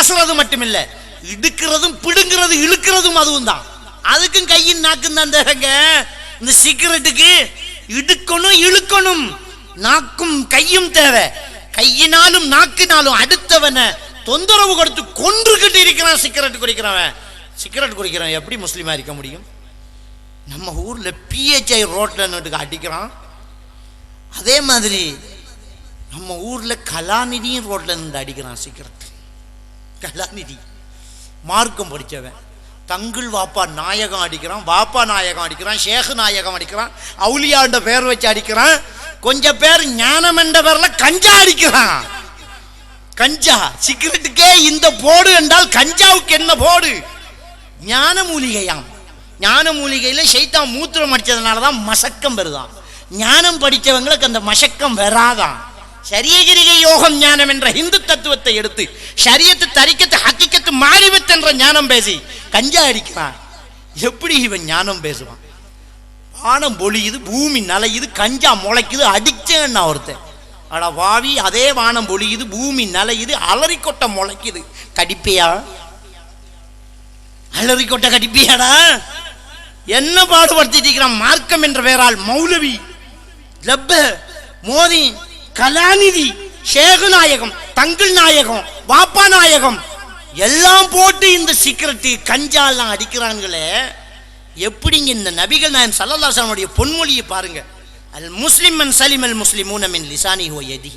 பேசுறது மட்டுமில்ல இடுக்கிறதும் பிடுங்கிறது இழுக்கிறதும் அதுவும் தான் அதுக்கும் கையின் நாக்கும் தான் தேவைங்க. இந்த சிகரெட்டுக்கு இடுக்கணும் இழுக்கணும். நாக்கும் கையும் தேவை. கையினாலும் நாக்கினாலும் அடுத்தவனை தொந்தரவு கொடுத்து கொன்றுகிட்டு இருக்கிறான் சிகரெட் குடிக்கிறவன். சிகரெட் குடிக்கிறவன் எப்படி முஸ்லீமா இருக்க முடியும்? நம்ம ஊர்ல பிஹெச்ஐ ரோட்ல நட்டுக்கு அடிக்கிறான். அதே மாதிரி நம்ம ஊர்ல கலாநிதியும் ரோட்ல நின்று அடிக்கிறான் சிகரெட் கலாநிதி. மார்க்கம் படித்தவன் தங்குள் வாப்பா நாயகம் அடிக்கிறான் வாப்பா நாயகம் அடிக்கிறான் ஷேகு நாயகம் அடிக்கிறான் அவுலியாண்ட பேர் வச்சு அடிக்கிறான். கொஞ்சம் பேர் ஞானம் என்ற பேரில் கஞ்சா அடிக்கிறான். கஞ்சா சிகரெட்டுக்கே இந்த போடு என்றால் கஞ்சாவுக்கு என்ன போடு? ஞான மூலிகையாம் ஞான மூலிகையில் சைத்தான் மூத்திரம் அடிச்சதுனால தான் மசக்கம் பெறுதான் ஞானம் படிச்சவங்களுக்கு அந்த மசக்கம் வராதான் சரியகிரிகை யோகம் ஞானம் என்ற இந்து தத்துவத்தை எடுத்து ஷரியத்து தரிக்கத்து ஹக்கிக்கத்து மாறிவத் என்ற ஞானம் பேசி கஞ்சா அடிக்கிறான் எப்படி இவன் ஞானம் பேசுவான்? வானம் பொழியுது பூமி நலையுது கஞ்சா முளைக்குது அடிச்சேன்னா ஒருத்தன். ஆனா வாவி அதே வானம் பொழியுது பூமி நலையுது அலறிக்கொட்டை முளைக்குது. கடிப்பையா? அலறிக்கொட்டை கடிப்பியாடா? என்ன பாடுபடுத்திட்டு இருக்கிறான்? மார்க்கம் என்ற பெயரால் மௌலவி. லப்ப மோதி கலாநிதி ஷேகு நாயகம் நாயகம் வாப்பா நாயகம் எல்லாம் போட்டு இந்த சிக்கரட்டி கஞ்சாலாம் அடிக்கிறான்களே எப்படிங்க இந்த நபிகள் நாயன் சல்லல்லாசனுடைய பொன்மொழியை பாருங்க. அல் முஸ்லிம் மன் சலிம் அல் முஸ்லிம் ஊனமின் லிசானி ஹோ எதி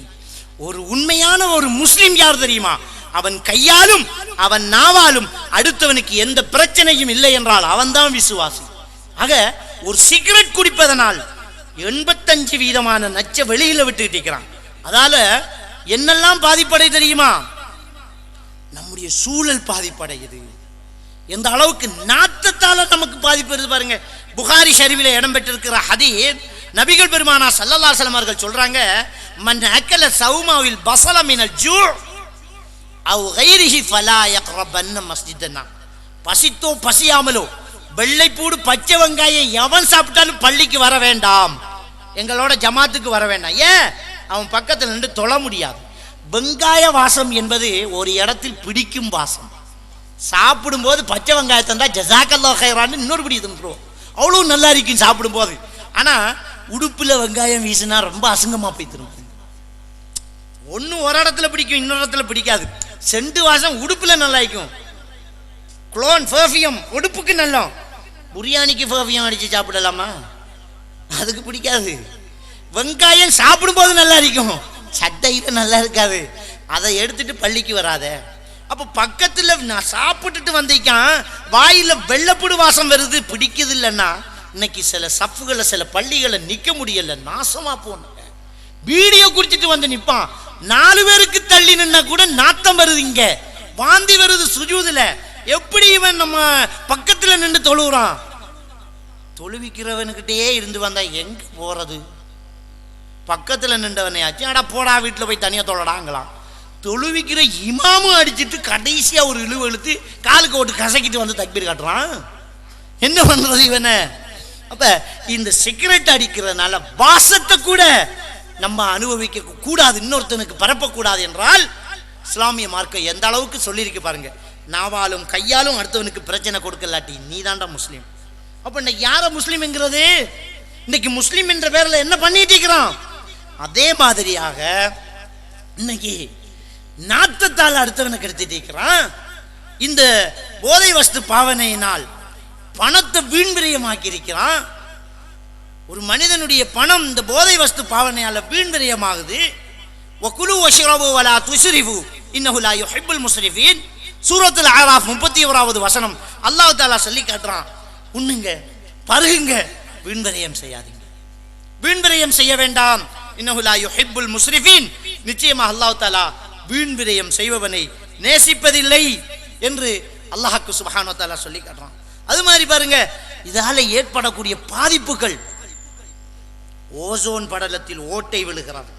ஒரு உண்மையான ஒரு முஸ்லிம் யார் தெரியுமா? அவன் கையாலும் அவன் நாவாலும் அடுத்தவனுக்கு எந்த பிரச்சனையும் இல்லை என்றால் அவன்தான் விசுவாசி. ஆக ஒரு சிகரெட் குடிப்பதனால் எண்பத்தஞ்சு வீதமான நச்ச வெளியில விட்டுக்கிட்டு இருக்கிறான். அதால என்னெல்லாம் பாதிப்படை தெரியுமா? நம்முடைய சூழல் பாதிப்படையுது. எந்த அளவுக்கு நாத்தத்தால நமக்கு பாதிப்பு வருது பாருங்க. புகாரி ஷரீஃபில இடம் பெற்றிருக்கிற ஹதீர் நபிகள் பெருமானா சல்லல்லா அலைஹி அவர்கள் சொல்றாங்க மன் அக்கல சௌமாவில் பசல மினல் ஜூ அவ் கைரிஹி ஃபலா யக்ரபன்ன மஸ்ஜிதனா. பசித்தோ பசியாமலோ வெள்ளைப்பூடு பச்சை வெங்காயம் எவன் சாப்பிட்டாலும் பள்ளிக்கு வர வேண்டாம். எங்களோட ஜமாத்துக்கு வர வேண்டாம். ஏன்? அவன் பக்கத்தில் நின்று தொழ முடியாது. வெங்காய வாசம் என்பது ஒரு இடத்தில் பிடிக்கும் வாசம். சாப்பிடும்போது பச்சை வெங்காயத்தை தான் ஜசாக்கல்லா ஹைரான்னு இன்னொரு பிடி தின்றுவோம் அவ்வளோ நல்லா இருக்கும் சாப்பிடும்போது. ஆனா உடுப்புல வெங்காயம் வீசினா ரொம்ப அசிங்கமா போய் திரும்ப ஒன்று ஒரு இடத்துல பிடிக்கும் இன்னொரு இடத்துல பிடிக்காது. செண்டு வாசம் உடுப்புல நல்லா இருக்கும். குளோன் பெர்ஃபியம் உடுப்புக்கு நல்லா. பிரியாணிக்கு பெர்ஃபியம் அடிச்சு சாப்பிடலாமா? அதுக்கு பிடிக்காது. வெங்காயம் சாப்பிடும்போது நல்லா இருக்கும். சட்டையில் நல்லா இருக்காது. அதை எடுத்துட்டு பள்ளிக்கு வராத. அப்போ பக்கத்தில் நான் சாப்பிட்டுட்டு வந்திருக்கான். வாயில் வெள்ளப்புடு வாசம் வருது பிடிக்குது இல்லைன்னா இன்னைக்கு சில சப்புகளை சில பள்ளிகளை நிற்க முடியல நாசமாக போனாங்க வீடியோ குடிச்சிட்டு வந்து நிற்பான் நாலு பேருக்கு தள்ளி நின்னா கூட நாத்தம் வருது இங்கே. வாந்தி வருது சுஜூதில். எப்படி இவன் நம்ம பக்கத்தில் நின்று தொழுகிறான் தொழுவிக்கிறவனுக்கிட்டே இருந்து வந்தா எங்கே போகிறது பக்கத்தில் நின்றவனையாச்சு அடா போடா வீட்டில் போய் தனியாக தொழடாங்களாம் தொழுவிக்கிற இமாமும் அடிச்சிட்டு கடைசியாக ஒரு இழுவு இழுத்து காலுக்கு ஓட்டு கசக்கிட்டு வந்து தக்பீர் காட்டுறான். என்ன பண்ணுறது இவனை? அப்போ இந்த சிகரெட் அடிக்கிறதுனால வாசத்தை கூட நம்ம அனுபவிக்க கூடாது இன்னொருத்தனுக்கு பரப்பக்கூடாது என்றால் இஸ்லாமிய மார்க்கம் எந்த அளவுக்கு சொல்லியிருக்கு பாருங்க. நாவாலும் கையாலும் அடுத்தவனுக்கு பிரச்சனை கொடுக்கலாட்டி நீ தாண்டா முஸ்லீம். அப்போ இன்னைக்கு யாரை முஸ்லீம்ங்கிறது? இன்னைக்கு முஸ்லீம் என்ற பேரில் என்ன பண்ணிட்டு இருக்கிறான்? அதே மாதிரியாக இன்னைக்கு நாத்தத்தால் அடுத்தவனை கெடுத்துட்டு இருக்கிறான். இந்த போதை வஸ்து பாவனையினால் பணத்தை வீண்விரயமாக்கி இருக்கிறான். ஒரு மனிதனுடைய பணம் இந்த போதை வஸ்து பாவனையால் வீண்விரயமாகுது. விரயமாகுது ஒஷரபு வலா துசுரிவு இன்னஹு லா யுஹிப்புல் முஸ்ரிஃபீன் சூரத்துல் ஆராஃப் முப்பத்தி ஓராவது வசனம் அல்லாஹ் தாலா சொல்லி காட்டுறான். உண்ணுங்க பருகுங்க வீண்விரயம் செய்யாதீங்க. வீண்விரயம் செய்ய வேண்டாம். இன்னஹு யுஹிப்புல் முஸ்ரிஃபீன் நிச்சயமாக அல்லாஹ் தாலா வீண் விரயம் செய்பவனை நேசிப்பதில்லை என்று அல்லாஹாக்கு சுபஹானோ தாலா சொல்லி காட்டுறான். அது மாதிரி பாருங்க இதால ஏற்படக்கூடிய பாதிப்புகள். ஓசோன் படலத்தில் ஓட்டை விழுகிறார்.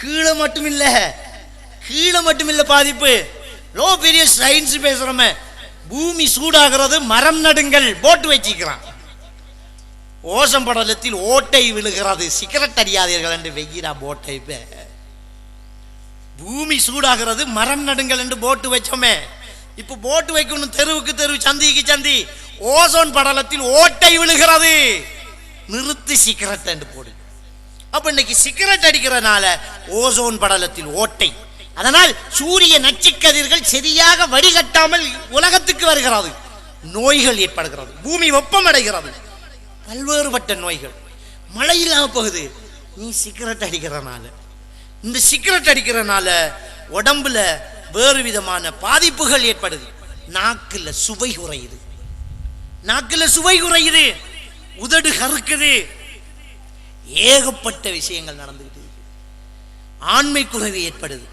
கீழே மட்டும் இல்ல கீழே மட்டும் இல்ல பாதிப்பு. லோ பெரிய சயின்ஸ் பேசுறோமே. பூமி சூடாகிறது மரம் நடுங்கள் போட்டு வச்சிக்கிறான் ஓசம் படலத்தில் ஓட்டை விழுகிறது. சிகரெட் அடியாதீர்கள் என்று வெய்கிறா போட்டை பூமி சூடாகிறது மரம் நடுங்கள் என்று போட்டு வச்சோமே. இப்ப போட்டு வைக்கணும் தெருவுக்கு தெரு சந்திக்கு சந்தி. ஓசோன் படலத்தில் ஓட்டை விழுகிறது. நிறுத்தி சிகரெட் என்று போடு. அப்ப இன்னைக்கு சிகரெட் அடிக்கிறனால ஓசோன் படலத்தில் ஓட்டை. அதனால் சூரிய நச்சுக்கதிர்கள் சரியாக வடிகட்டாமல் உலகத்துக்கு வருகிறது. நோய்கள் ஏற்படுகிறது. பூமி வெப்பமடைகிறது. பல்வேறுபட்ட நோய்கள். மழை இல்லாமல் போகுது. நீ சிகரெட் அடிக்கிறனால. இந்த சிகரெட் அடிக்கிறனால உடம்புல வேறு விதமான பாதிப்புகள் ஏற்படுது. நாக்கில் சுவை குறையுது. நாக்கில் சுவை குறையுது. உதடு கருக்குது ஏகப்பட்ட விஷயங்கள் நடந்துக்கிட்டு ஆண்மை குறைவு ஏற்படுது.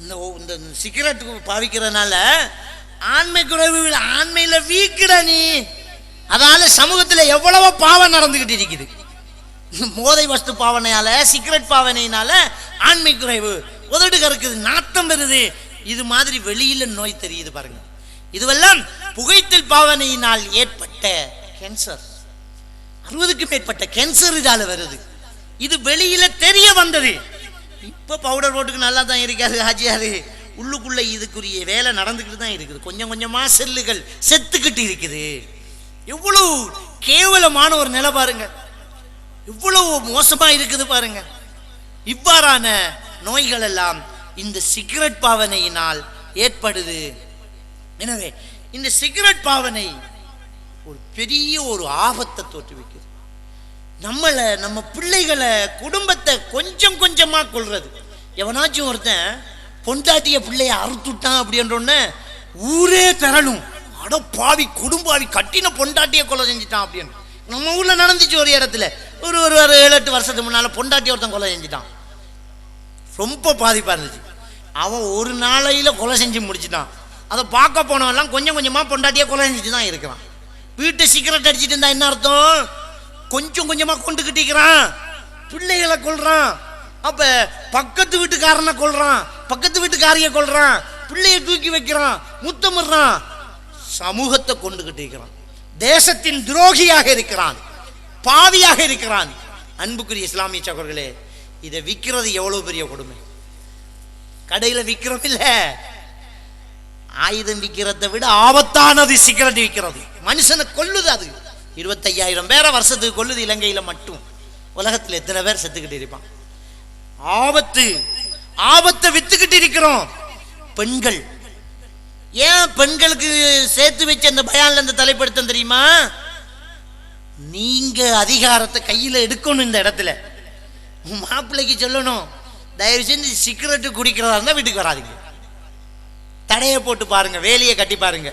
இந்த ஓ- இந்த சிகரெட் பாவிக்கிறதுனால ஆண்மை குறைவு ஆண்மையில் ஆண்மையில நீ. அதனால சமூகத்தில் எவ்வளவோ பாவம் நடந்துகிட்டு இருக்குது. மோதை வஸ்து பாவனையால சிகரெட் பாவனையினால ஆண்மை குறைவு உதடு கறக்குது நாத்தம் வருது. இது மாதிரி வெளியில நோய் தெரியுது பாருங்க. இதுவெல்லாம் புகைத்தல் பாவனையினால் ஏற்பட்ட கேன்சர் அறுபதுக்கும் மேற்பட்ட கேன்சர் இதால வருது. இது வெளியில தெரிய வந்தது. இப்ப பவுடர் போட்டுக்கு நல்லா தான் இருக்காது ஹாஜியாரு உள்ளுக்குள்ள இதுக்குரிய வேலை நடந்துக்கிட்டு தான் இருக்குது. கொஞ்சம் கொஞ்சமா செல்லுகள் செத்துக்கிட்டு இருக்குது. எவ்வளவு கேவலமான ஒரு நிலை பாருங்க. இவ்வளவு மோசமா இருக்குது பாருங்க. இவ்வாறான நோய்கள் எல்லாம் இந்த சிகரெட் பாவனையினால் ஏற்படுது. எனவே இந்த சிகரெட் பாவனை ஒரு பெரிய ஒரு ஆபத்தை தோற்றுவிக்குது நம்மளை நம்ம பிள்ளைகளை குடும்பத்தை கொஞ்சம் கொஞ்சமாக கொள்றது எவனாச்சும் ஒருத்தன் பொண்டாட்டிய பிள்ளைய அறுத்துட்டான் அப்படின்றோடனே ஊரே திரளும். அட பாவி குடும்பாவி கட்டின பொண்டாட்டியை கொலை செஞ்சுட்டான் அப்படின்னு. நம்ம ஊரில் நடந்துச்சு ஒரு இடத்துல. ஒரு ஒரு ஒரு ஏழு எட்டு வருஷத்துக்கு முன்னால் பொண்டாட்டி ஒருத்தன் கொலை செஞ்சுட்டான். ரொம்ப பாதிப்பாக இருந்துச்சு. அவன் ஒரு நாளையில் கொலை செஞ்சு முடிச்சுட்டான். அதை பார்க்க போனவெல்லாம் கொஞ்சம் கொஞ்சமாக பொண்டாட்டியே கொலை செஞ்சுட்டு தான் இருக்கிறான். வீட்டு சிகரெட் அடிச்சிட்டு இருந்தா என்ன அர்த்தம்? கொஞ்சம் கொஞ்சமாக கொண்டுக்கிட்டிருக்கிறான் பிள்ளைகளை கொள்றான் அப்போ பக்கத்து வீட்டுக்காரனை கொள்றான் பக்கத்து வீட்டுக்காரிய கொள்றான் பிள்ளைய தூக்கி வைக்கிறான். முத்தமிடுறான். சமூகத்தை கொண்டுகிட்டு இருக்கிறான். தேசத்தின் துரோகியாக இருக்கிறான். பாவியாக இருக்கிறான். அன்புக்குரிய இஸ்லாமிய சகோர்களே இதை விற்கிறது எவ்வளவு பெரிய கொடுமை? கடையில விற்கிறோம் இல்ல? ஆயுதம் விற்கிறத விட ஆபத்தானது சிகரெட் விற்கிறது. மனுஷனை கொல்லுது அது. இருபத்தையாயிரம் பேரை வருஷத்துக்கு கொல்லுது இலங்கையில மட்டும். உலகத்துல எத்தனை பேர் செத்துக்கிட்டு இருப்பான்? ஆபத்து. ஆபத்தை வித்துக்கிட்டு இருக்கிறோம். பெண்கள். ஏன் பெண்களுக்கு சேர்த்து வச்ச அந்த பயான்ல இந்த தலைப்படுத்தம் தெரியுமா? நீங்க அதிகாரத்தை கையில எடுக்கணும் இந்த இடத்துல. மாப்பிள்ளைக்கு சொல்லணும். தயவு செஞ்சு சிகரெட்டு குடிக்கிறதா இருந்தா வீட்டுக்கு வராதிங்க. தடையை போட்டு பாருங்க வேலையை கட்டி பாருங்க.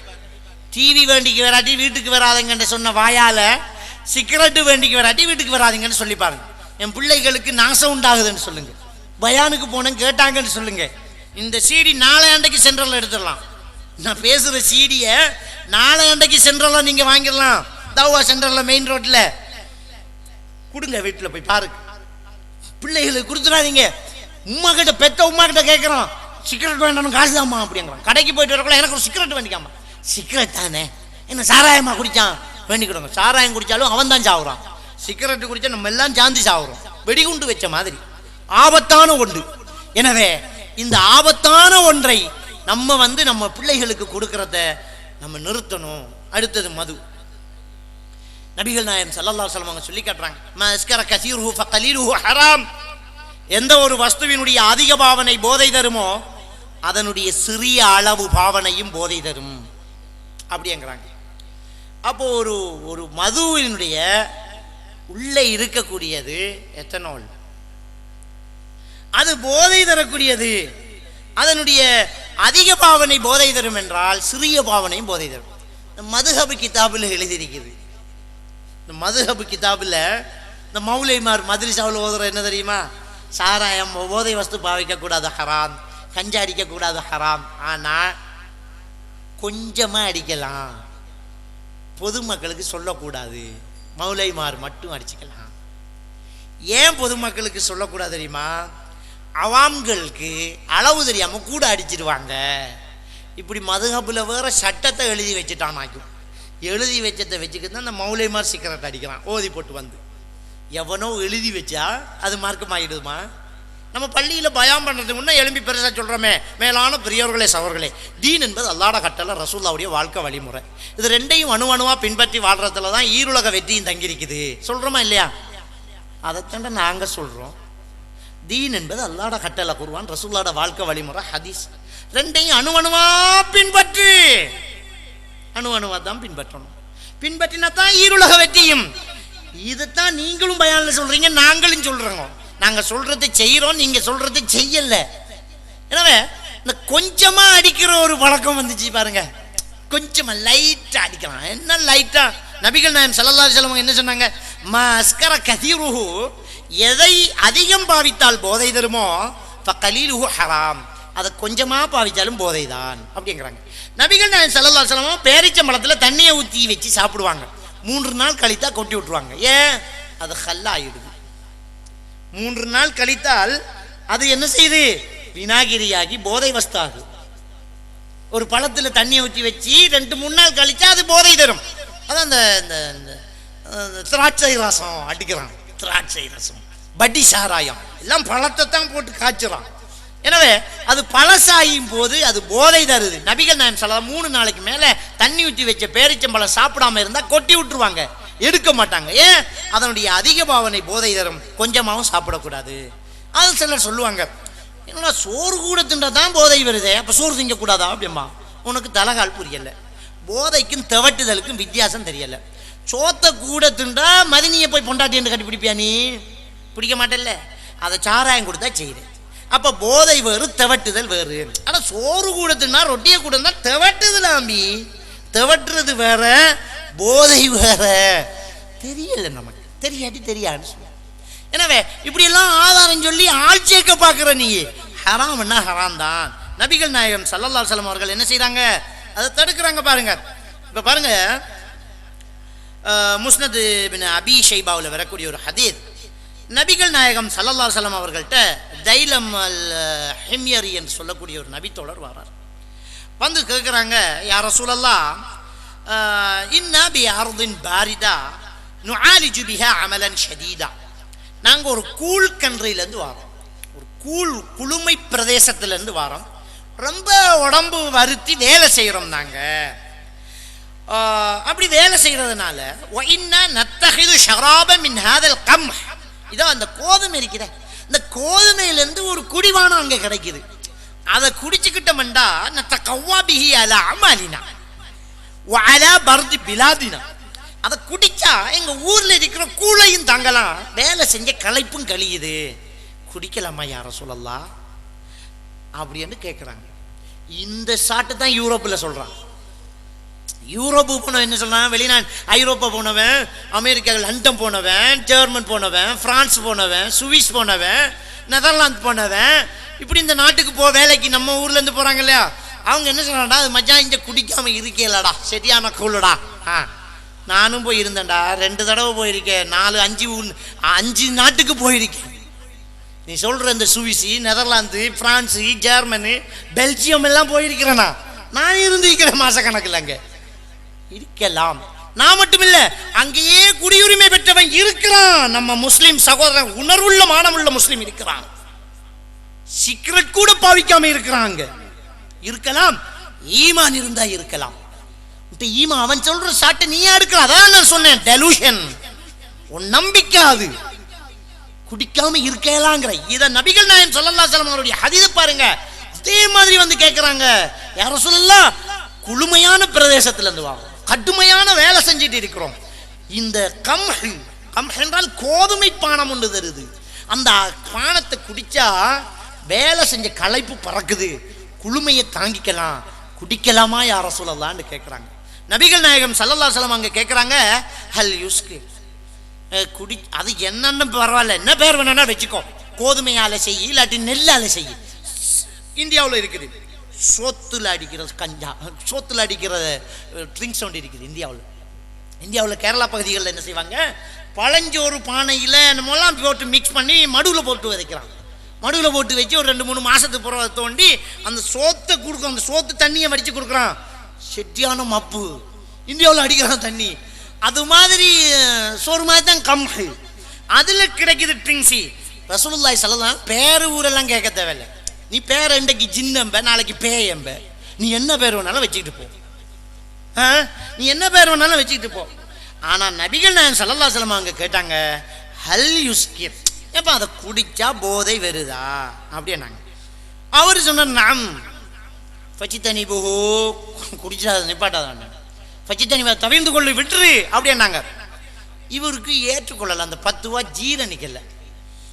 டிவி வேண்டிக்கு வராட்டி வீட்டுக்கு வராதுங்கன்னு சொன்ன வாயால சிகரெட்டு வேண்டிக்கு வராட்டி வீட்டுக்கு வராதீங்கன்னு சொல்லி பாருங்க. என் பிள்ளைகளுக்கு நாசம் உண்டாகுதுன்னு சொல்லுங்க. பயானுக்கு போனேன் கேட்டாங்கன்னு சொல்லுங்க. இந்த சீடி நாளை அண்டைக்கு சென்ட்ரல் எடுத்துடலாம். நான் பேசுற சீடியை நாளை அண்டைக்கு சென்ட்ரல்ல நீங்க வாங்கிடலாம். தவா சென்ட்ரல்ல மெயின் ரோட்ல கொடுங்க வீட்டுல போய் பாருங்க. பிள்ளைகளுக்கு கொடுத்துடாதீங்க. உமா கிட்ட பெத்த உமா கிட்ட கேட்குறோம் சிகரெட் வேண்டாம் காசு தாம்மா அப்படிங்கிறான். கடைக்கு போயிட்டு வரக்குள்ள எனக்கு ஒரு சிகரெட் வேண்டிக்காமா சிகரெட் தானே? என்ன சாராயமா குடிச்சான்? வேண்டிக்கிடுங்க சாராயம் குடிச்சாலும் அவன் தான் சாவுறான். சிகரெட் குடிச்சா நம்ம எல்லாம் சாந்தி சாவுறோம். வெடிகுண்டு வச்ச மாதிரி. ஆபத்தான ஒன்று. எனவே இந்த ஆபத்தான ஒன்றை நம்ம வந்து நம்ம பிள்ளைகளுக்கு கொடுக்கறத நம்ம நிறுத்தணும். அடுத்தது மது. நபிகள் நாயன் ஸல்லல்லாஹு சொல்லுவாங்க சொல்லி காட்டுறாங்க. "மா அஸ்கர ஃபகலீலுஹு ஹராம். எந்த ஒரு வஸ்துவினுடைய அதிக பாவனை போதை தருமோ அதனுடைய சிறிய அளவு பாவனையும் போதை தரும். அப்படிங்கிறாங்க அப்போ ஒரு ஒரு மதுவினுடைய உள்ளே இருக்கக்கூடியது எத்தனால் அது போதை தரக்கூடியது. அதனுடைய அதிக பாவனை போதை தரும் என்றால் சிறிய பாவனையும் போதை தரும். இந்த மதுஹபு கிதாபில் எழுதியிருக்கிறது. இந்த மதுஹபு கிதாபில் இந்த மௌலைமார் மதுரிசாவில் ஓதுற என்ன தெரியுமா? சாராயம் போதை வஸ்து பாவிக்கக்கூடாது ஹராம். கஞ்சா அடிக்கக்கூடாது ஹராம். ஆனால் கொஞ்சமாக அடிக்கலாம். பொதுமக்களுக்கு சொல்லக்கூடாது. மௌலைமார் மட்டும் அடிச்சுக்கலாம். ஏன் பொதுமக்களுக்கு சொல்லக்கூடாது தெரியுமா? அவாம்களுக்கு அளவு தெரியாமல் கூட அடிச்சிடுவாங்க இப்படி மதுஹபுல வேற சட்டத்தை எழுதி வச்சுட்டானாக்கும். எழுதி வச்சதை வச்சுக்கிட்டு அந்த மௌலைமார் சிக்கரத்தை அடிக்கிறான். ஓதி போட்டு வந்து. எவனோ எழுதி வச்சா அது மார்க்கம் ஆகிடுமா நம்ம பள்ளியில் பயம் பண்ணுறதுக்கு முன்னே எழும்பி பெருசாக சொல்கிறோமே மேலான பெரியவர்களே சவர்களே தீன் என்பது அல்லாட கட்டளை ரசூல்லாவுடைய வாழ்க்கை வழிமுறை. இது ரெண்டையும் அணு அணுவாக பின்பற்றி வாழ்கிறதுல தான் ஈருலக வெற்றியும் தங்கியிருக்குது. சொல்கிறோமா இல்லையா? அதைத்தாண்ட நாங்கள் சொல்கிறோம் தீன் என்பது அல்லாட கட்டளை குருவான் ரசூல்லாட வாழ்க்கை வழிமுறை ஹதீஸ். ரெண்டையும் அணுவணுவா பின்பற்று. அணுவணுவா தான் பின்பற்றணும். பின்பற்றினா தான் ஈருலக வெற்றியும். இதுதான் நீங்களும் பயானில் சொல்றீங்க நாங்களும் சொல்றோங்க நாங்க சொல்றது செய்யறோம் நீங்க சொல்றது செய்யல. எனவே இந்த கொஞ்சமா அடிக்கிற ஒரு பழக்கம் வந்துச்சு பாருங்க. கொஞ்சமா லைட்டா அடிக்கலாம். என்ன லைட்டா நபிகள் நாயம் ஸல்லல்லாஹு செல்வங்க என்ன சொன்னாங்க? மா அஸ்கர கதீருஹு எதை அதிகம் பாவித்தால் போதை தருமோ? ஃபகலீலுஹு ஹராம். அதை கொஞ்சமாக பாவித்தாலும் போதை தான் அப்படிங்கிறாங்க. நபிகள் நான் ஸல்லல்லாஹு அலைஹி வஸல்லம் தண்ணியை ஊற்றி வச்சு சாப்பிடுவாங்க. மூன்று நாள் கழித்தா கொட்டி விட்டுருவாங்க. ஏன்? அது ஹல்லாயிடுது. மூன்று நாள் கழித்தால் அது என்ன செய்யுது? வினாகிரியாகி போதை வஸ்தாகு ஒரு பழத்தில் தண்ணியை ஊற்றி வச்சு ரெண்டு மூணு நாள் கழிச்சா அது போதை தரும். அதான் அந்த இந்த இந்த, திராட்சை ரசம் அடிக்கிறான் திராட்சை ரசம் பட்டி சாராயம் எல்லாம் பழத்தை தான் போட்டு காய்ச்சுறான். எனவே அது பழசாயும் போது அது போதை தருது. நபிகள் நாயம் சொல்லலாம் மூணு நாளைக்கு மேலே தண்ணி ஊற்றி வச்ச பேரிச்சம்பழம் சாப்பிடாம இருந்தால் கொட்டி விட்டுருவாங்க. எடுக்க மாட்டாங்க. ஏன்? அதனுடைய அதிக பாவனை போதை தரும். கொஞ்சமாகவும் சாப்பிடக்கூடாது. அது சிலர் சொல்லுவாங்க என்னடா சோறு கூட தின்றா தான் போதை வருதே? அப்போ சோறு திங்கக்கூடாதா? அப்படிம்மா உனக்கு தலகால் புரியல. போதைக்கும் தவட்டுதலுக்கும் வித்தியாசம் தெரியலை. சோத்தை கூட தின்றா மதினியை போய் பொண்டாட்டி என்று கட்டிப்பிடிப்பியா நீ? பிடிக்க மாட்டல்ல. அதை சாராயம் கொடுத்தா செய்யுது. அப்போ போதை வேறு தவட்டுதல் வேறு ஆனால் சோறு கூட தின்னா ரொட்டியை கூட இருந்தால் தெவட்டுதல் ஆம்பி தெவட்டுறது வேற போதை வேற. தெரியல நமக்கு. தெரியாட்டி தெரியாதுன்னு சொல்ல எனவே இப்படியெல்லாம் ஆதாரம் சொல்லி ஆட்சியக்க பார்க்குற நீ ஹராம்னா ஹராம் தான் நபிகள் நாயகம் சல்லல்லா சலம் அவர்கள் என்ன செய்கிறாங்க அதை தடுக்கிறாங்க பாருங்க. இப்போ பாருங்க முஸ்னது பின் அபி ஷைபாவில் வரக்கூடிய ஒரு ஹதீத். நபிகள் நாயகம் சல்லல்லா சலம் அவர்கள்ட்ட தைலம் அல் ஹிம்யரி என்று சொல்லக்கூடிய ஒரு நபித்தோழர் வரார் வந்து கேட்குறாங்க யார சூழல்லா இன்னா பி அருதின் பாரிதா நுஆலிஜு பிஹா அமலன் ஷதீதா. நாங்கள் ஒரு கூழ் கன்றையிலேருந்து வரோம். ஒரு கூழ் குளுமை பிரதேசத்துலேருந்து வரோம். ரொம்ப உடம்பு வருத்தி வேலை செய்கிறோம் நாங்கள் அப்படி வேலை செய்கிறதுனால ஒயின்னா நத்தகிது ஷராப மின் ஹாதல் கம் இதோ அந்த கோதுமை இருக்கிற இந்த கோதுமையிலேருந்து ஒரு குடிவானம் அங்கே கிடைக்குது. அதை குடிச்சுக்கிட்டோம்டா நத்த கவ்வாபிஹி அல அமாலினா. அலா பர்தி பிலாதினா. அதை குடிச்சா எங்கள் ஊரில் இருக்கிற கூளையும் தங்கலாம். வேலை செஞ்ச களைப்பும் கழியுது. குடிக்கலாமா யார சொல்லலாம் அப்படின்னு கேட்குறாங்க இந்த சாட்டு தான் யூரோப்பில் சொல்கிறாங்க யூரோப்பு போனவன் என்ன சொல்றான்? வெளிநாடு ஐரோப்பா போனவன் அமெரிக்கா லண்டன் போனவன் ஜெர்மன் போனவன் ஃப்ரான்ஸ் போனவன் சுவிஸ் போனவன் நெதர்லாந்து போனவன். இப்படி இந்த நாட்டுக்கு போ வேலைக்கு நம்ம ஊர்லேருந்து போகிறாங்க இல்லையா? அவங்க என்ன சொல்கிறாடா அது மஜா இங்கே குடிக்காமல் இருக்கேலடா சரியான கூலடா ஆ நானும் போயிருந்தேன்டா ரெண்டு தடவை போயிருக்கேன் நாலு அஞ்சு ஊர்- அஞ்சு நாட்டுக்கு போயிருக்கேன். நீ சொல்கிற இந்த Swiss Netherlands France Germany Belgium எல்லாம் போயிருக்கிறேனா? நான் இருந்திருக்கிறேன் மாதக்கணக்கில் அங்கே. இருக்கலாம். நான் மட்டும் இல்ல அங்கேயே குடியுரிமை பெற்றவன் இருக்கிறான். நம்ம முஸ்லிம் சகோதரன் உணர்வுள்ள மானமுள்ள முஸ்லிம் இருக்கிறான். சிகரெட் கூட பாவிக்காம இருக்கிறாங்க. இருக்கலாம் ஈமான் இருந்தா இருக்கலாம். ஈமா அவன் சொல்ற சாட்டை நீயா இருக்கலாம் அதான் நான் சொன்னேன் டெலூஷன் உன் நம்பிக்கை அது. குடிக்காம இருக்கலாங்கிற. இத நபிகள் நாயகம் சொல்லல்லா சலம் அவருடைய ஹதீஸ பாருங்க. அதே மாதிரி வந்து கேட்குறாங்க யாரும் சொல்லலாம் குளுமையான பிரதேசத்துல இருந்து வாங்க. கடுமையான வேலை செஞ்சுட்டு இருக்கிறோம். இந்த கம்ஹ் கம்ஹ் என்றால் கோதுமை பானம் ஒன்று தருது. அந்த பானத்தை குடிச்சா வேலை செஞ்ச களைப்பு பறக்குது. குளுமையை தாங்கிக்கலாம். குடிக்கலாமா யார சொல்லலாம்னு கேட்குறாங்க நபிகள் நாயகம் சல்லல்லா சலம் அங்கே கேட்குறாங்க ஹல் யூஸ்கு. குடி அது என்னன்னு பரவாயில்ல. என்ன பேர் வேணும்னா வச்சுக்கோ. கோதுமையால் செய் இல்லாட்டி நெல்லால் செய் இந்தியாவில் இருக்குது. சோத்துல அடிக்கிற கஞ்சா சோத்துல அடிக்கிற ட்ரிங்க்ஸ் ஒன்று இருக்குது இந்தியாவில். இந்தியாவில் கேரளா பகுதிகளில் என்ன செய்வாங்க? பழஞ்சோறு பானையில் நம்மலாம் போட்டு மிக்ஸ் பண்ணி மடுவில் போட்டு விதைக்கிறான் மடுவில் போட்டு வச்சு ஒரு ரெண்டு மூணு மாதத்துக்கு பிறகு தோண்டி அந்த சோத்தை கொடுக்கும் அந்த சோத்து தண்ணியை வடித்து கொடுக்குறான். செட்டியான மப்பு. இந்தியாவில் அடிக்கிறான் தண்ணி. அது மாதிரி சோறு மாதிரி தான் கம்ஹு அதில் கிடைக்குது ட்ரிங்ஸி ரசூலுல்லாய் சொல்லலாம் பேரு ஊரெல்லாம் கேட்க தேவையில்ல. நீ பேரை இன்றைக்கு ஜின்னம்ப நாளைக்கு பேயம்ப. நீ என்ன பேர் வேணாலும் வச்சுக்கிட்டு போ. ஆ? நீ என்ன பேர் வேணாலும் வச்சுக்கிட்டு போ. ஆனால் நபிகள் நாயகம் சல்லல்லா அலைஹி அங்கே கேட்டாங்க ஹல் யுஸ்கிர். ஏப்பா அதை குடிச்சா போதை வருதா? அப்படின்னாங்க. அவர் சொன்னார் நாம். பச்சித்தனி போகோ குடிச்சா அதை நிப்பாட்டாதான் பச்சித்தனி தவிர்ந்து கொள்ளு விட்டுரு. அப்படின்னாங்க. இவருக்கு ஏற்றுக்கொள்ளலை அந்த பத்து ரூபா ஜீரணிக்கல.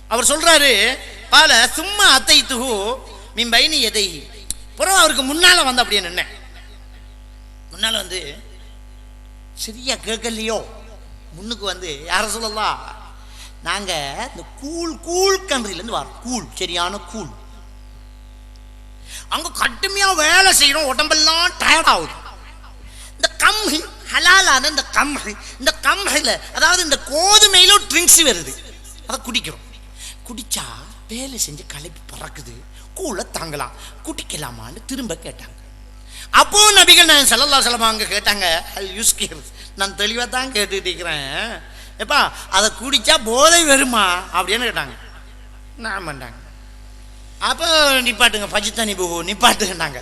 அவர் சொல்றாரு பால சும்மா அத்தை துகு மின் பைனி எதை புறம் அவருக்கு முன்னால வந்து அப்படியே நின்னேன் முன்னால வந்து சரியா கேட்கலையோ? முன்னுக்கு வந்து யார சொல்லலாம் நாங்க இந்த கூழ் கூழ் கண்ட்ரிலேருந்து வரோம். கூழ் சரியான கூழ். அங்க கடுமையா வேலை செய்யறோம் உடம்பெல்லாம் டயர்ட் ஆகுது. இந்த கம்ஹி ஹலாலான இந்த கம்ஹி இந்த கம்ஹில அதாவது இந்த கோதுமையில ட்ரிங்க்ஸ் வருது. அதை குடிக்கிறோம். குடிச்சா வேலை செஞ்சு களைப்பு பறக்குது கூழ தாங்கலாம் குட்டிக்கலாமான்னு திரும்ப கேட்டாங்க. அப்போ நபிகள் நான் செல்லல்லா சலமா கேட்டாங்க அல் நான் தெளிவாக தான் கேட்டுட்டு இருக்கிறேன் எப்பா அதை குடிச்சா போதை வருமா? அப்படின்னு கேட்டாங்க. நான் பண்ணாங்க அப்போ நிப்பாட்டுங்க பஜித்தனி பூ நிப்பாட்டுங்கன்னாங்க.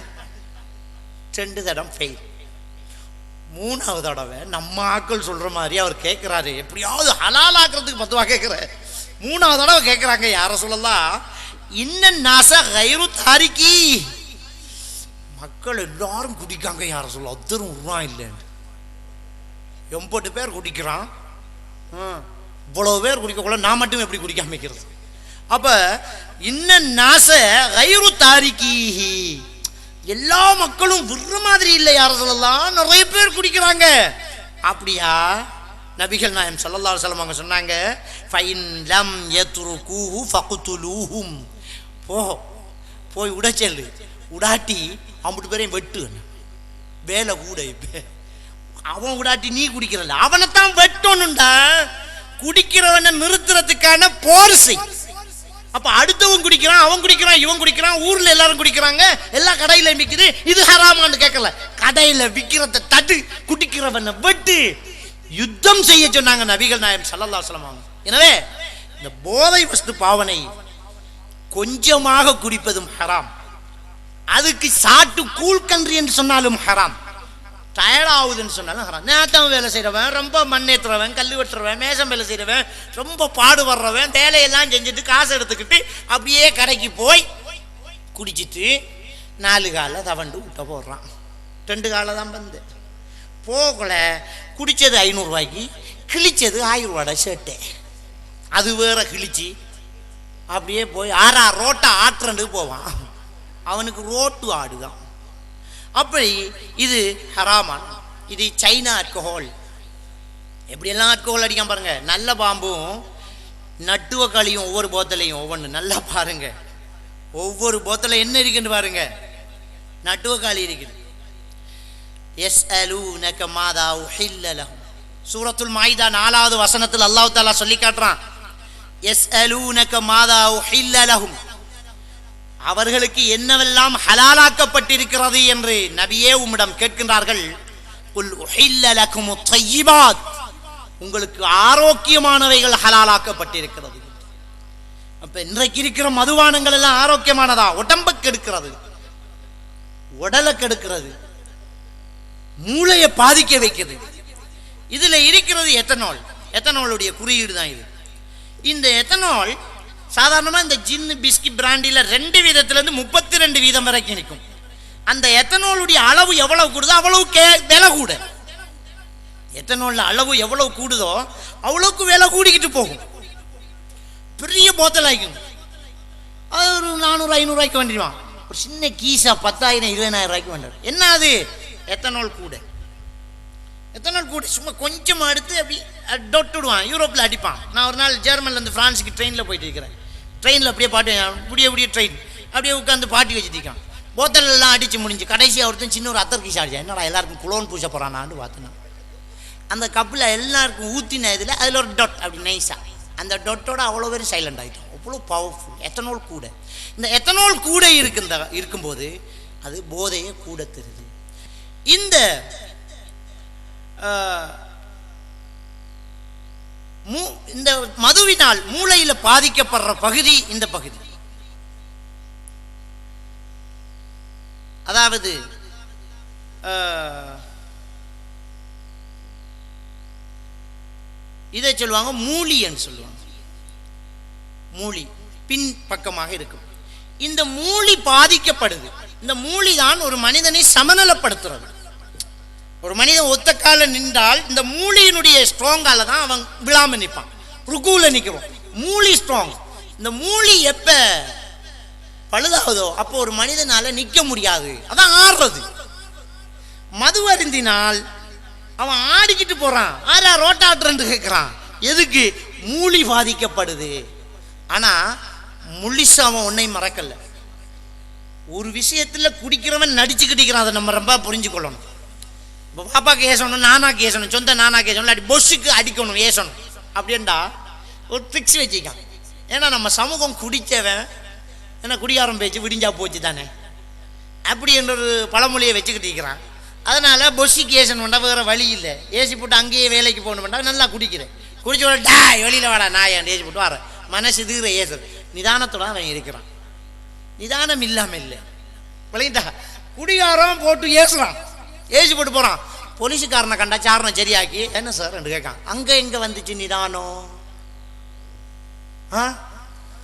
ரெண்டு தடம் ஃபெயில் மூணாவது தடவை நம்ம ஆக்கள் சொல்கிற மாதிரி அவர் கேட்குறாரு எப்படியாவது ஹலால் ஆக்கிறதுக்கு பத்துவா கேட்குற மூணாவது தடவை கேட்குறாங்க யார சொல்லலாம் இன்ன நாச கயிறு தாரிக்கி மக்கள் எல்லாரும் குடிக்காங்க யார சொல்ல அத்தரும் உருவா இல்லைன்னு. எண்பட்டு பேர் குடிக்கிறான். இவ்வளோ இவ்வளவு பேர் குடிக்கக்குள்ள நான் மட்டும் எப்படி குடிக்காம வைக்கிறது அப்போ இன்ன நாச கயிறு தாரிக்கீஹி எல்லா மக்களும் விடுற மாதிரி இல்லை யார சொல்லலாம் நிறைய பேர் குடிக்கிறாங்க. அப்படியா? நபிகள் நாயம் சல்லல்லா அலைஹி அவங்க சொன்னாங்க ஃபைன் லம் யத்ருகூஹு ஃபக்துலூஹும். போ போய் உடச்செல்லு உடாட்டி அம்புட்டு பேரையும் வெட்டு வேலை கூட இப்ப. அவன் விடாட்டி நீ குடிக்கிறல்ல. அவனைத்தான் வெட்டணும்டா. குடிக்கிறவனை நிறுத்துறதுக்கான போர் செய் அப்ப அடுத்தவன் குடிக்கிறான் அவன் குடிக்கிறான் இவன் குடிக்கிறான் ஊர்ல எல்லாரும் குடிக்கிறாங்க எல்லா கடையில விக்குது. இது ஹராமான்னு கேட்கல. கடையில விக்கிறத தட்டு குடிக்கிறவனை வெட்டு. யுத்தம் செய்ய சொன்னாங்க நபிகள் நாயம் சல்லல்லா அலைஹி எனவே இந்த போதை வஸ்து பாவனை கொஞ்சமாக குடிப்பதும் ஹராம். அதுக்கு சாட்டு கூழ் கன்றி என்று சொன்னாலும் ஹராம். டயர்ட் ஆகுதுன்னு சொன்னாலும் ஹராம். நேத்தம் வேலை செய்கிறவன் ரொம்ப மண் ஏற்றுறவன் கல் வெட்டுறவன் மேசம் வேலை செய்கிறவன் ரொம்ப பாடுபடுறவன் வேலையெல்லாம் செஞ்சுட்டு காசு எடுத்துக்கிட்டு அப்படியே கடைக்கு போய் குடிச்சிட்டு நாலு காலை தவண்டு விட்ட போடுறான். ரெண்டு காலை தான் வந்து. போகல குடிச்சது ஐநூறுரூவாய்க்கு கிழிச்சது ஆயிரம் ஷர்ட்டு அது வேற கிழிச்சு அப்படியே போய் ஆறா ரோட்டை ஆட்டுறண்டுக்கு போவான். அவனுக்கு ரோட்டு ஆடுதான். அப்படி இது ஹராமான் இது சைனா அல்கோஹால் எப்படியெல்லாம் அல்கோஹால் அடிக்காம பாருங்க நல்ல பாம்பும் நட்டுவக்காளியும் ஒவ்வொரு போத்தலையும் ஒவ்வொன்று நல்லா பாருங்க. ஒவ்வொரு போத்தலை என்ன இருக்குன்னு பாருங்க. நட்டுவக்காளி இருக்குது. எஸ் அலூனக மாதா உஹில்ல சூரத்துல் மாயிதா நாலாவது வசனத்தில் அல்லாஹ் தாலா சொல்லி காட்டுறான் எஸ் அலூனக மாதா உஹில்ல அவர்களுக்கு என்னவெல்லாம் ஹலாலாக்கப்பட்டிருக்கிறது என்று நபியே உம்மிடம் கேட்கின்றார்கள். உல் உஹில்ல தையிபாத். உங்களுக்கு ஆரோக்கியமானவைகள் ஹலாலாக்கப்பட்டிருக்கிறது. அப்ப இன்றைக்கு இருக்கிற மதுபானங்கள் எல்லாம் ஆரோக்கியமானதா? உடம்புக்கு கெடுக்கிறது. உடலை கெடுக்கிறது. மூளையை பாதிக்க வைக்கிறது இதில் இருக்கிறது எத்தனால். எத்தனாலுடைய குறியீடு தான் இது. இந்த எத்தனால் சாதாரணமாக இந்த ஜின்னு பிஸ்கி பிராண்டில ரெண்டு வீதத்துல இருந்து முப்பத்தி ரெண்டு வீதம் வரைக்கும் இருக்கும். அந்த எத்தனாலுடைய அளவு எவ்வளவு கூடுதோ அவ்வளவு கே- விலை கூட. எத்தனாலில் அளவு எவ்வளவு கூடுதோ அவ்வளவுக்கு விலை கூடிக்கிட்டு போகும். பெரிய போத்தல் ஆகிக்கும் அது ஒரு நானூறு ஐநூறுரூவாய்க்கு வண்டிடுவான் ஒரு சின்ன கீசா பத்தாயிரம் இருபதாயிரம் ரூபாய்க்கு வேண்டாம் என்ன அது? எத்தனால் கூட. எத்தனால் கூட. சும்மா கொஞ்சமாக எடுத்து அப்படி டொட்டு யூரோப்பில் அடிப்பான். நான் ஒரு நாள் ஜெர்மன்லேருந்து ஃப்ரான்ஸுக்கு ட்ரெயினில் போயிட்டு இருக்கிறேன். ட்ரெயினில் அப்படியே பாட்டு இப்படியே இப்படியே ட்ரெயின் அப்படியே உட்காந்து பாட்டி வச்சுருக்கான் போத்தலெல்லாம் அடித்து முடிஞ்சு கடைசியாக ஒருத்தன் சின்ன ஒரு அத்தர் கீஸ் அடிச்சா என்னடா எல்லாருக்கும் குளோன் பூச போகிறானான்னு பார்த்தேன் நான். அந்த கப்பில் எல்லாருக்கும் ஊற்றின இதில் அதில் ஒரு டொட் அப்படி நைஸாக அந்த டொட்டோட அவ்வளோ பேரும் சைலண்ட் ஆகிட்டோம் அவ்வளோ பவர்ஃபுல் எத்தனால் கூட. இந்த எத்தனால் கூட இருக்கின்ற இருக்கும்போது அது போதையை கூட தருது. இந்த ஆஹ், மூ இந்த மதுவினால் மூளையில பாதிக்கப்படுற பகுதி இந்த பகுதி. அதாவது இதை சொல்லுவாங்க மூலின்னு சொல்லுவாங்க. மூலி பின் பக்கமாக இருக்கும். இந்த மூலி பாதிக்கப்படுது. இந்த மூலி தான் ஒரு மனிதனை சமநலப்படுத்துறது. ஒரு மனிதன் ஒத்த கால நின்றால் இந்த மூலியினுடைய ஸ்ட்ராங்கால தான் அவன் விழாம நிற்பான் ருக்குவில் நிற்கிறோம் மூலி ஸ்ட்ராங் இந்த மூலி எப்ப பழுதாகுதோ அப்போ ஒரு மனிதனால நிற்க முடியாது. அதான் ஆடுறது மது அருந்தினால் அவன் ஆடிக்கிட்டு போறான். ஆறா ரோட்டாட்டுறன்னு கேட்கிறான் எதுக்கு? மூலி பாதிக்கப்படுது. ஆனா முள்ளிசு அவன் உன்னை மறக்கல. ஒரு விஷயத்துல குடிக்கிறவன் நடிச்சுக்கிட்டு இருக்கிறான். அதை நம்ம ரொம்ப புரிஞ்சுக்கொள்ளணும். பாப்பாக்கு ஏசணும் நானாக்கு ஏசணும் சொந்த நானாக்கு ஏசணும் இல்லாட்டி பொஸ்ஸுக்கு அடிக்கணும் ஏசணும் அப்படின்டா ஒரு ட்ரிக்ஸ் வச்சுக்கான் ஏன்னா நம்ம சமூகம் குடித்தவன் ஏன்னா குடியாரம் பேச்சு விடிஞ்சா போச்சு தானே. அப்படி என்ற ஒரு பழமொழியை வச்சுக்கிட்டு இருக்கிறான். அதனால் பொஸ்ஸுக்கு ஏசன் பண்ணா வேறு வழி இல்லை. ஏசி போட்டு அங்கேயே வேலைக்கு போகணும்டா நல்லா குடிக்கிறேன். குடிச்ச டா வெளியில் வாடா நான் ஏன் ஏசி போட்டு வரேன்? மனசு இதுகிற ஏசு நிதானத்தோட அவன் இருக்கிறான். நிதானம் இல்லாமல் இல்லை. விளையண்டா குடியாரம் போட்டு ஏசுறான். ஏசி போட்டு போகிறான் போலீஸுக்காரனை கண்டா சாரணம் சரியாக்கி என்ன சார் என்று கேட்கான். அங்கே எங்கே வந்துச்சு நிதானம்? ஆ?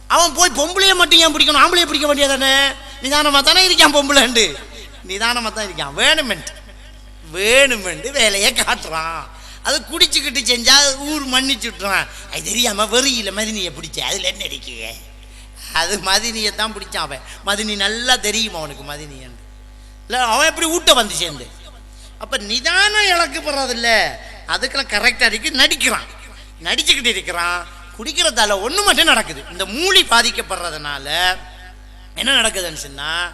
அவன் போய் பொம்பளைய மட்டும் ஏன் பிடிக்கணும்? ஆம்பளைய பிடிக்க வேண்டியதானே? நிதானமாக தானே இருக்கான் பொம்பளைண்டு நிதானமாக தான் இருக்கான். வேணுமென்ட்டு வேணுமெண்டு வேலையை காட்டுறான். அது குடிச்சுக்கிட்டு செஞ்சால் ஊர் மன்னிச்சுட்டுறான் அது தெரியாமல் வெறியில் மதினியை பிடிச்ச அதில் என்ன இருக்கீங்க அது மதினியை தான் பிடிச்சான் அவன். மதினி நல்லா தெரியும் அவனுக்கு மதினியன்று இல்லை அவன் எப்படி ஊட்ட வந்து சேர்ந்து? அப்போ நிதானம் இழக்கப்படுறதில்ல அதுக்கெல்லாம் கரெக்டாக இருக்கு. நடிக்கிறான். நடிச்சுக்கிட்டு இருக்கிறான். குடிக்கிறதால ஒன்று மட்டும் நடக்குது. இந்த மூளை பாதிக்கப்படுறதுனால என்ன நடக்குதுன்னு சொன்னால்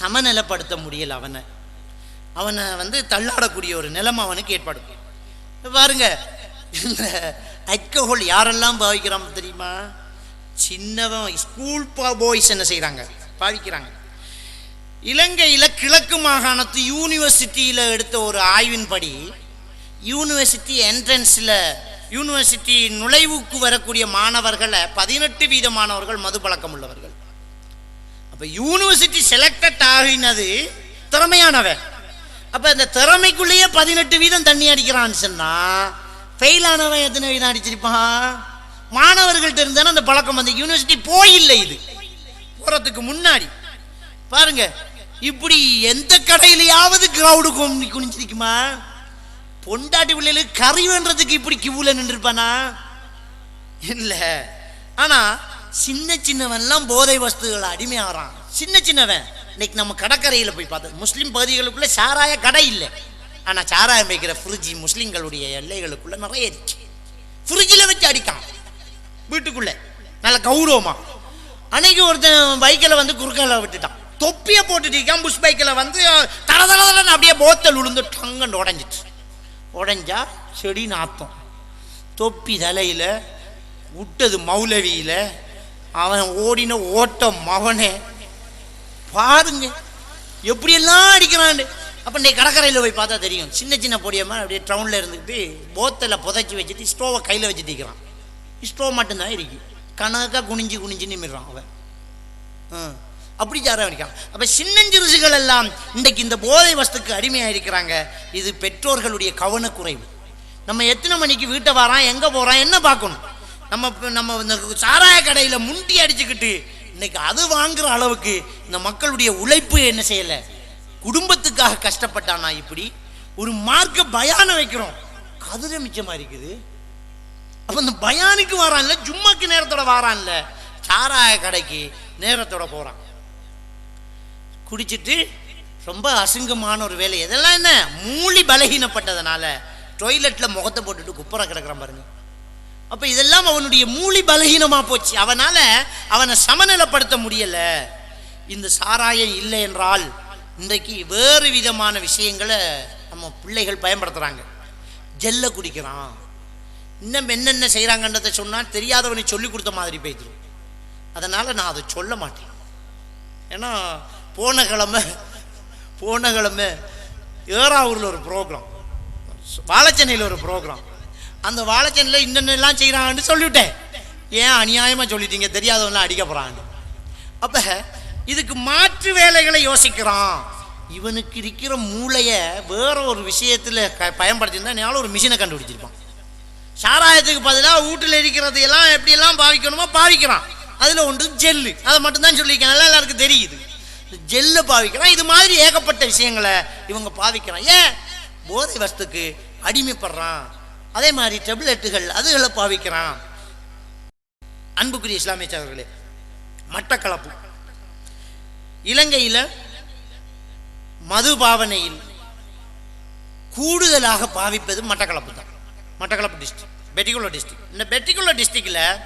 சமநிலைப்படுத்த முடியல அவனை. அவனை வந்து தள்ளாடக்கூடிய ஒரு நிலைமை அவனுக்கு ஏற்படும். பாருங்க இந்த அல்கஹால் யாரெல்லாம் பாவிக்கிறான் தெரியுமா? சின்னவன் ஸ்கூல் பாய்ஸ் என்ன செய்கிறாங்க பாவிக்கிறாங்க. இலங்கையில் கிழக்கு மாகாணத்து யூனிவர்சிட்டியில் எடுத்த ஒரு ஆய்வின்படி யூனிவர்சிட்டி என்ட்ரன்ஸில் யூனிவர்சிட்டி நுழைவுக்கு வரக்கூடிய மாணவர்களை பதினெட்டு வீத மாணவர்கள் மது பழக்கம் உள்ளவர்கள். அப்போ யூனிவர்சிட்டி செலக்டட் ஆகினது திறமையானவன். அப்போ இந்த திறமைக்குள்ளேயே பதினெட்டு வீதம் தண்ணி அடிக்கிறான்னு சொன்னால் ஃபெயில் ஆனவன் எத்தனை வீதம் அடிச்சிருப்பான்? மாணவர்கள்ட்ட இருந்தானே அந்த பழக்கம் வந்து யூனிவர்சிட்டி போயில்லை இது. போகிறதுக்கு முன்னாடி. பாருங்க இப்படி எந்த கடையிலையாவது கிரௌடு குனிஞ்சிருக்குமா? பொண்டாட்டி பிள்ளைகளுக்கு கறி வேண்டதுக்கு இப்படி கிவுல நின்றுருப்பானா? இல்ல. ஆனா சின்ன சின்னவன்லாம் போதை வஸ்துகள் அடிமையாகிறான். சின்ன சின்னவன். இன்னைக்கு நம்ம கடற்கரையில் போய் பார்த்தோம் முஸ்லீம் பகுதிகளுக்குள்ள சாராய கடை இல்லை. ஆனா சாராயம் வைக்கிற ஃப்ரிட்ஜ் முஸ்லீம்களுடைய எல்லைகளுக்குள்ள நிறைய இருக்கு. ஃப்ரிட்ஜில் வச்சு அடிக்கான். வீட்டுக்குள்ள. நல்ல கௌரவமா. அன்னைக்கு ஒருத்தன் பைக்கில் வந்து குறுக்கால விட்டுட்டான். தொப்பியை போட்டுட்டு புஷ் பைக்கில் வந்து தர தரன்னு அப்படியே போத்தல் விழுந்து டங்கன்னு உடஞ்சிட்டு உடஞ்சா செடி நாத்தம். தொப்பி தலையில் விட்டது மௌலவியில் அவன் ஓடின ஓட்டம் மவனே. பாருங்க எப்படியெல்லாம் அடிக்கிறான் அப்போ நீ கடற்கரையில் போய் பார்த்தா தெரியும். சின்ன சின்ன பொடியம்மா அப்படியே டவுனில் இருந்துக்கிட்டு போத்தலில் புதைச்சி வச்சுட்டு ஸ்டோவை கையில் வச்சு தீக்கிறான். ஸ்டோவ் மட்டும்தான் இருக்கு. கணக்காக குனிஞ்சு குனிஞ்சு நிமிடுறான் அவன். ஆ, அப்படி ஜாரம் இருக்கான் அப்போ சின்னஞ்சிறுசுகள் எல்லாம் இன்றைக்கு இந்த போதை வஸ்துக்கு அடிமையாக இருக்கிறாங்க இது பெற்றோர்களுடைய கவனக்குறைவு. நம்ம எத்தனை மணிக்கு வீட்டை வரான் எங்கே போகிறான் என்ன பார்க்கணும்? நம்ம நம்ம இந்த சாராய கடையில் முண்டி அடிச்சுக்கிட்டு இன்னைக்கு அது வாங்குற அளவுக்கு இந்த மக்களுடைய உழைப்பு என்ன செய்யலை? குடும்பத்துக்காக கஷ்டப்பட்டானா இப்படி? ஒரு மார்க்க பயான வைக்கிறோம். கதிர மிச்சமாக இருக்குது. அப்போ இந்த பயானுக்கு வரான்ல ஜும்மாக்கு நேரத்தோட வாரான்ல. சாராய கடைக்கு நேரத்தோட போகிறான் குடிச்சிட்டு ரொம்ப அசிங்கமான ஒரு வேலை. இதெல்லாம் என்ன? மூளி பலகீனப்பட்டதுனால டொய்லெட்டில் முகத்தை போட்டுட்டு குப்பரை கிடக்கிறான் பாருங்க. அப்போ இதெல்லாம் அவனுடைய மூளி பலகீனமாக போச்சு. அவனால் அவனை சமநிலைப்படுத்த முடியலை. இந்த சாராயம் இல்லை என்றால் இன்றைக்கு வேறு விதமான விஷயங்களை நம்ம பிள்ளைகள் பயன்படுத்துகிறாங்க ஜெல்ல குடிக்கிறான். இன்னும் என்னென்ன செய்கிறாங்கன்றதை சொன்னால் தெரியாதவனை சொல்லி கொடுத்த மாதிரி போய்த்துரும் அதனால் நான் அதை சொல்ல மாட்டேன். ஏன்னா போன கிழமை போன கிழமை ஏறாவூரில் ஒரு ப்ரோக்ராம் வாழைச்சென்னையில் ஒரு ப்ரோக்ராம் அந்த வாழைச்சென்னையில் இன்னென்னலாம் செய்கிறாங்கன்னு சொல்லிவிட்டேன். ஏன் அநியாயமாக சொல்லிட்டீங்க? தெரியாதவங்களாம் அடிக்க போகிறாங்க அப்போ இதுக்கு மாற்று வேலைகளை யோசிக்கிறான். இவனுக்கு இருக்கிற மூளையை வேற ஒரு விஷயத்தில் க பயன்படுத்தியிருந்தா ஒரு மிஷினை கண்டுபிடிச்சிருப்பான். சாராயத்துக்கு பதிலாக வீட்டில் இருக்கிறதையெல்லாம் எப்படியெல்லாம் பாவிக்கணுமோ பாவிக்கிறான். அதில் ஒன்று ஜெல்லு. அதை மட்டும்தான் சொல்லியிருக்கேன். நல்லா எல்லாருக்கும் தெரியுது. ஜெல்லை பாவிக்கிறான். இது மாதிரி ஏகப்பட்ட விஷயங்களை இவங்க பாவிக்கிறான். ஏன்? போதை வஸ்துக்கு அடிமைப்படுறான். அதே மாதிரி டெப்லெட்டுகள் அதுகளை பாவிக்கிறான். அன்புக்குரிய இஸ்லாமிய சகோதரர்களே மட்டக்களப்பு. இலங்கையில் மது பாவனையில் கூடுதலாக பாவிப்பது மட்டக்களப்பு தான். மட்டக்களப்பு டிஸ்ட்ரிக்ட் பெட்டிகுலோ டிஸ்ட்ரிக்ட் இந்த பெட்டிகுலோ டிஸ்ட்ரிக்டில்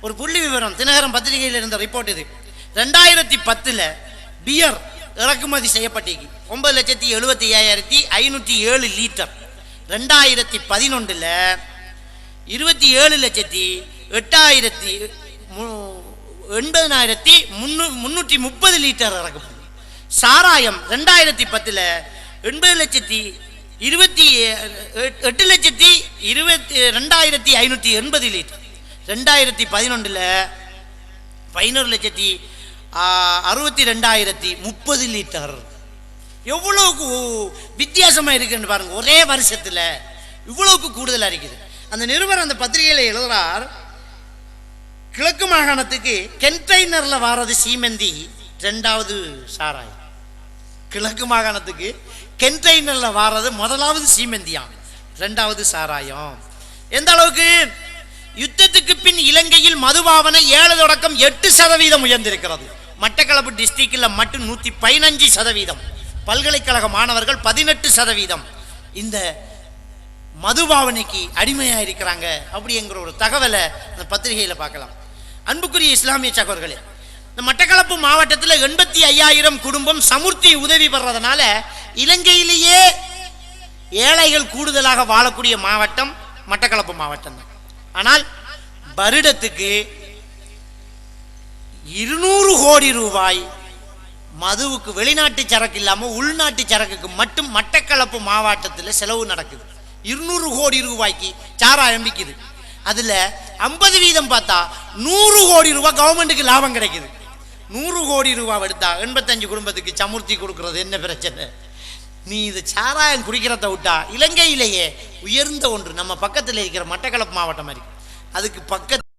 ஒரு புள்ளி விவரம் தினகரன் பத்திரிகையில் இருந்த ரிப்போர்ட் இது. ரெண்டாயிரத்தி பத்தில் பியர் இறக்குமதி செய்யப்பட்டிருக்கு. ஒன்பது லட்சத்தி எழுபத்தி ஐயாயிரத்தி ஐநூற்றி ஏழு லிட்டர் ரெண்டாயிரத்தி பதினொன்றில் இருபத்தி ஏழு லட்சத்தி எட்டாயிரத்தி மு- எண்பதனாயிரத்தி முன்னூ முந்நூற்றி முப்பது லிட்டர் இறக்கும் சாராயம் ரெண்டாயிரத்தி பத்தில் எண்பது லட்சத்தி இருபத்தி எட்டு லட்சத்தி இருபத்தி ரெண்டாயிரத்தி ஐநூற்றி எண்பது லிட்டர் ரெண்டாயிரத்தி பதினொன்றில் பதினோரு லட்சத்தி அறுபத்தி ரெண்டாயிரத்தி முப்பது லிட்டர் எவ்வளவுக்கு வித்தியாசமாக இருக்குன்னு பாருங்க ஒரே வருஷத்தில் இவ்வளவுக்கு கூடுதலாக இருக்குது. அந்த நிருபர் அந்த பத்திரிகையில் எழுதுறார் கிழக்கு மாகாணத்துக்கு கென்டைனரில் வாரது சீமந்தி ரெண்டாவது சாராயம். கிழக்கு மாகாணத்துக்கு கென்டைனரில் வாரது முதலாவது சீமந்தியாம் ரெண்டாவது சாராயம். எந்த அளவுக்கு? யுத்தத்துக்கு பின் இலங்கையில் மதுபாவனை ஏழு தொடக்கம் எட்டு சதவீதம் உயர்ந்திருக்கிறது. மட்டக்களப்பு டிஸ்ட்ரிக்டில் மட்டும் நூற்றி பதினஞ்சு சதவீதம். பல்கலைக்கழக மாணவர்கள் பதினெட்டு சதவீதம். இந்த மதுபாவனைக்கு அடிமையாக இருக்கிறாங்க அப்படிங்கிற ஒரு தகவலை அந்த பத்திரிகையில் பார்க்கலாம். அன்புக்குரிய இஸ்லாமிய சகோதரர்களே இந்த மட்டக்களப்பு மாவட்டத்தில் எண்பத்தி ஐயாயிரம் குடும்பம் சமுர்த்தி உதவி பெறதுனால இலங்கையிலேயே ஏழைகள் கூடுதலாக வாழக்கூடிய மாவட்டம் மட்டக்களப்பு மாவட்டம் தான் ஆனால் வருடத்துக்கு இருநூறு கோடி ரூபாய் மதுவுக்கு வெளிநாட்டு சரக்கு இல்லாமல் உள்நாட்டு சரக்குக்கு மட்டும் மட்டக்களப்பு மாவட்டத்தில் செலவு நடக்குது. இருநூறு கோடி ரூபாய்க்கு சாராயம் விற்கிது அதில் ஐம்பது வீதம் பார்த்தா நூறு கோடி ரூபாய் கவர்மெண்ட்டுக்கு லாபம் கிடைக்குது. நூறு கோடி ரூபாய் எடுத்தா எண்பத்தஞ்சு குடும்பத்துக்கு சமுர்த்தி கொடுக்கறது என்ன பிரச்சனை? நீ இது சாராயம் குடிக்கிறத விட்டா இலங்கையிலேயே உயர்ந்த ஒன்று. நம்ம பக்கத்தில் இருக்கிற மட்டக்களப்பு மாவட்டம் மாதிரி. அதுக்கு பக்கத்து